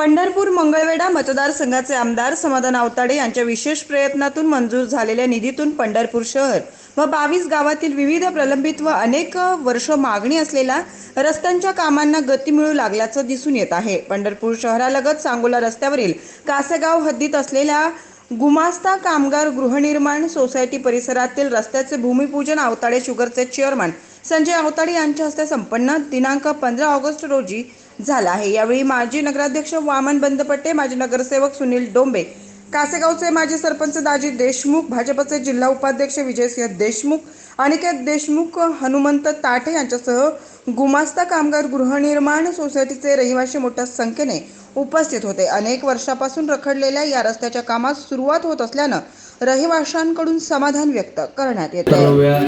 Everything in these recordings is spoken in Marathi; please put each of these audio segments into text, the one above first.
पंढरपूर मंगळवेढा मतदारसंघाचे आमदार समाधान आवताडे यांच्या विशेष प्रयत्नातून मंजूर झालेल्या निधीतून पंढरपूर शहर व बावीस गावातील विविध प्रलंबित व अनेक वर्ष मागणी असलेल्या रस्त्यांच्या कामांना गती मिळू लागल्याचं दिसून येत आहे. पंढरपूर शहरालगत सांगोला रस्त्यावरील कासेगाव हद्दीत असलेल्या गुमास्ता कामगार गृहनिर्माण सोसायटी परिसरातील रस्त्याचे भूमिपूजन आवताडे शुगरचे चेअरमन संजय आवताडे यांच्या हस्ते संपन्न दिनांक पंधरा ऑगस्ट रोजी झाला आहे. यावेळी माजी नगराध्यक्ष वामन बंदपट्टे माजी नगरसेवक सुनील डोंबे कासेगावचे माजी सरपंच दाजी देशमुख भाजपचे जिल्हा उपाध्यक्ष विजयसिंह देशमुख अनिकेत देशमुख हनुमंत ताठे यांच्यासह गुमास्ता कामगार गृहनिर्माण सोसायटीचे रहिवासी मोठ्या संख्येने उपस्थित होते. अनेक वर्षापासून रखडलेल्या या रस्त्याच्या कामास सुरुवात होत असल्यानं रहिवाशांकडून समाधान व्यक्त करण्यात येत. आहे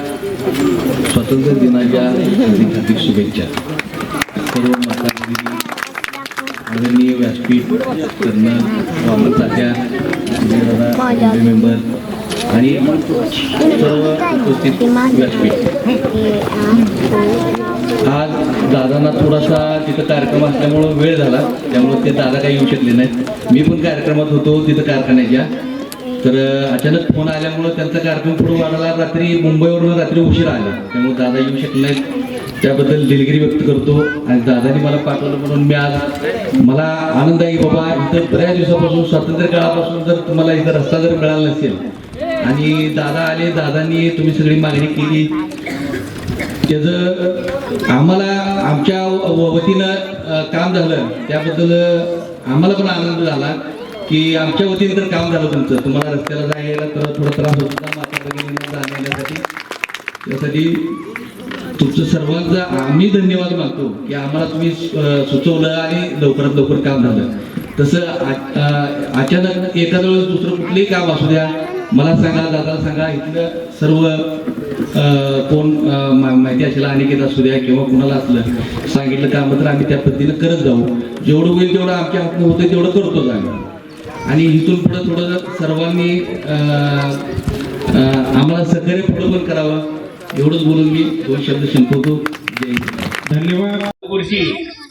स्वातंत्र्य दिनाच्या शुभेच्छा. आदरणीय व्यासपीठ कर्नल वामन तात्या मेंबर आणि सर्व उपस्थित व्यासपीठ. आज दादांना थोडासा तिथं कार्यक्रम असल्यामुळं वेळ झाला त्यामुळं ते दादा काही येऊ शकले नाहीत. मी पण कार्यक्रमात होतो तिथं कारखान्याच्या. तर अचानक फोन आल्यामुळं त्यांचा कार्यक्रम पुढे वाढला रात्री मुंबईवरून रात्री उशीर आला. त्यामुळे दादा येऊ शकले नाहीत. त्याबद्दल दिलगिरी व्यक्त करतो आणि दादानी मला पाठवलं म्हणून मी आज मला आनंद आहे की बाबा इथं बऱ्याच दिवसापासून स्वातंत्र्य काळापासून जर तुम्हाला इथं रस्ता जर मिळाला नसेल आणि दादा आले दादांनी तुम्ही सगळी मागणी केली. त्याचं आम्हाला आमच्या व- वतीनं काम झालं. त्याबद्दल आम्हाला पण आनंद झाला की आमच्या वतीने तर काम झालं तुमचं. तुम्हाला रस्त्याला जायला तर थोडा त्रास होत. होता माता जाण्यासाठी. त्यासाठी तुमचं सर्वांचा आम्ही धन्यवाद मागतो की आम्हाला तुम्ही सुचवलं आणि लवकरात लवकर काम झालं. तसं अचानक एखाद्या वेळेस दुसरं कुठलंही काम असू द्या मला सांगा दादा सांगा इथलं सर्व कोण माहिती असेल अनिकेत असू द्या किंवा कुणाला असलं सांगितलं काम तर आम्ही त्या पद्धतीनं करत जाऊ. जेवढं होईल तेवढं आमच्या हातनं होतं तेवढं करतोच आम्ही आणि इथून पुढं थोडं सर्वांनी आम्हाला सहकार्य पुढं पण करावं. एवढंच बोलून मी दोन शब्द संपवतो जय धन्यवाद. खुर्शी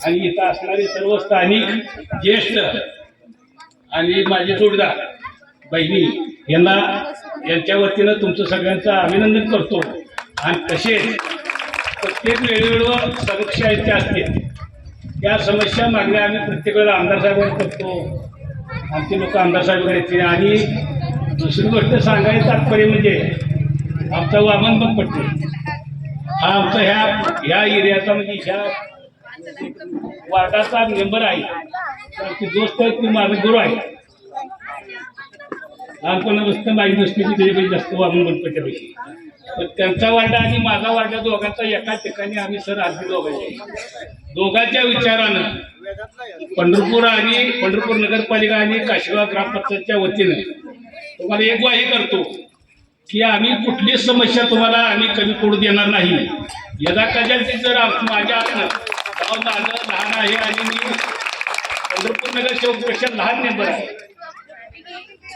आणि इथं असणारे सर्व स्थानिक ज्येष्ठ आणि माझे जोडदार बहिणी यांना यांच्या वतीनं तुमचं सगळ्यांचं अभिनंदन करतो. आणि तसेच प्रत्येक वेळेवेळेवर समस्या इथे असतील त्या समस्या मागण्या आम्ही प्रत्येक वेळेला आमदार साहेबांना करतो. आमचे लोक आमदार साहेबांकडे येते आणि दुसरी गोष्ट सांगायचं तात्पर्य म्हणजे आमचा वामन पण पडतो हा आमचा ह्या ह्या एरियाचा म्हणजे ह्या वार्डाचा मेंबर आहे. ती दोस्त आहे ती माझा गुरु आहे. लहानपणापासून माझी दोस्ती ती त्याच्यापैकी जास्त वागून गणपतीपैकी तर त्यांचा वाडा आणि माझा वाडा दोघांचा एका ठिकाणी आम्ही सर आधी दोघांचे दोघांच्या विचारानं पंढरपूर आणि पंढरपूर नगरपालिका आणि काशीवा ग्रामपंचायतच्या वतीनं तुम्हाला एक ग्वाही करतो. की आम्ही कुठलीच समस्या तुम्हाला आम्ही कमी पडू देणार नाही. यदा कदाचित जर माझ्या हातनं गाव माझं लहान आहे आणि मी पंढरपूर नगर सेवकपेक्षा लहान मेंबर आहे.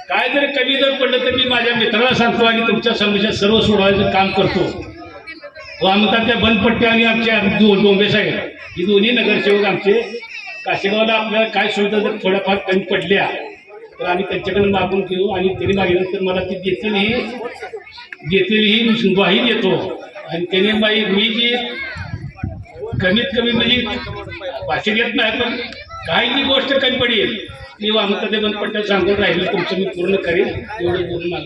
काय जर कमी जर पडलं तर मी माझ्या मित्राला सांगतो आणि तुमच्या समस्या सर्व सोडवायचं काम करतो. हो, व आमचा त्या बनपट्टी आणि आमच्या डोंबे साहेब ही दोन्ही नगरसेवक आमचे. काशेगावला आपल्याला काय सुविधा जर थोड्याफार कमी पडल्या तर आम्ही त्यांच्याकडून मागून घेऊ आणि त्यांनी मागितल्यानंतर मला ती देतील ही देतील ही ग्वाही देतो. आणि त्याने बाई मी जी कमीत कमी म्हणजे भाषेत येत नाही पण काही जी गोष्ट कमी पडेल मी वामता ते पट्ट्या सांगून राहिली तुमचं मी पूर्ण करेन एवढं बोलून मागतो